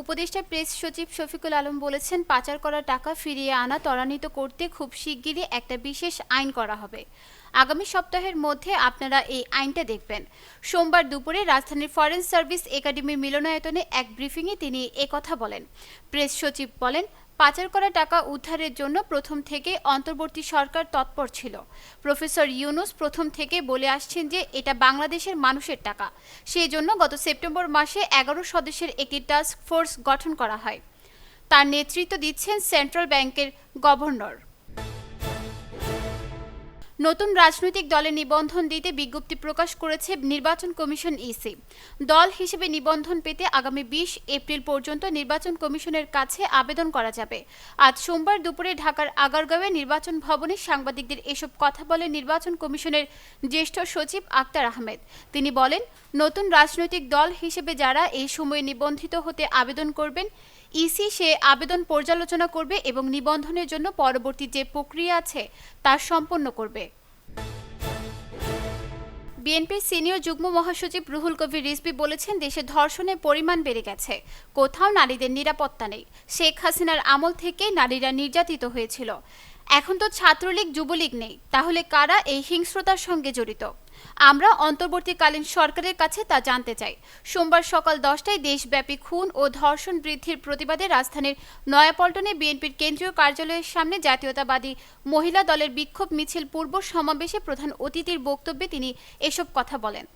উপদেষ্টা প্রেস সচিব শফিকুল আলম বলেছেন, পাচার করা টাকা ফিরিয়ে আনা ত্বরান্বিত করতে খুব শিগগিরই একটা বিশেষ আইন করা হবে। আগামী সপ্তাহের মধ্যে আপনারা এই আইনটা দেখবেন। সোমবার দুপুরে রাজধানীর ফরেন সার্ভিস একাডেমির মিলনায়তনে এক ব্রিফিংয়ে তিনি একথা বলেন। প্রেস সচিব বলেন পাচার করা টাকা উদ্ধারের জন্য প্রথম থেকে অন্তর্বর্তী সরকার তৎপর ছিল। প্রফেসর ইউনুস প্রথম থেকে বলে আসছেন যে এটা বাংলাদেশের মানুষের টাকা। সেই জন্য গত সেপ্টেম্বর মাসে এগারো সদস্যের একটি টাস্ক ফোর্স গঠন করা হয়। তার নেতৃত্ব দিচ্ছেন সেন্ট্রাল ব্যাংকের গভর্নর। নতুন রাজনৈতিক দলে নিবন্ধন দিতে বিজ্ঞপ্তি প্রকাশ করেছে নির্বাচন কমিশন ইসি। দল হিসেবে নিবন্ধন পেতে আগামী বিশ এপ্রিল পর্যন্ত নির্বাচন কমিশনের কাছে আবেদন করা যাবে। আজ সোমবার দুপুরে ঢাকার আগারগাঁওয়ে নির্বাচন ভবনে সাংবাদিকদের এসব কথা বলে নির্বাচন কমিশনের জ্যেষ্ঠ সচিব আক্তার আহমেদ। তিনি বলেন, নতুন রাজনৈতিক দল হিসেবে যারা এই সময়ে নিবন্ধিত হতে আবেদন করবেন, ইসি সে আবেদন পর্যালোচনা করবে এবং নিবন্ধনের জন্য পরবর্তী যে প্রক্রিয়া আছে তা সম্পন্ন করবে। বিএনপির সিনিয়র যুগ্ম মহাসচিব রুহুল কবির রিজভি বলেছেন দেশে ধর্ষণের পরিমাণ বেড়ে গেছে। কোথাও নারীদের নিরাপত্তা নেই। শেখ হাসিনার আমল থেকে নারীরা নির্যাতিত হয়েছিল। এখন তো ছাত্রলীগ, যুবলীগ নেই। তাহলে কারা এই হিংস্রতার সঙ্গে জড়িত? আমরা অন্তর্বর্তীকালীন সরকারের কাছে তা জানতে চাই। সোমবার সকাল দশটায় দেশব্যাপী খুন ও ধর্ষণ বৃদ্ধির প্রতিবাদে রাজধানীর নয়াপল্টনে বিএনপির কেন্দ্রীয় কার্যালয়ের সামনে জাতীয়তাবাদী মহিলা দলের বিক্ষোভ মিছিল পূর্ব সমাবেশে প্রধান অতিথির বক্তব্যে তিনি এসব কথা বলেন।